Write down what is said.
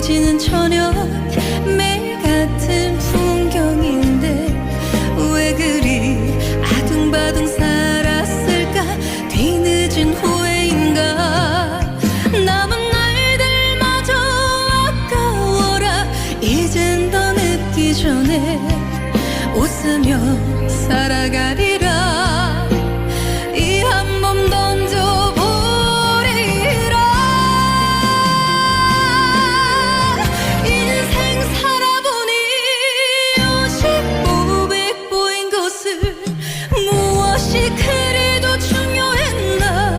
지는 저녁. 매일 같은 풍경인데 왜 그리 아둥바둥 살았을까? 뒤늦은 후회인가? 남은 날들마저 아까워라. 이젠 더 늦기 전에 웃으며 살아가리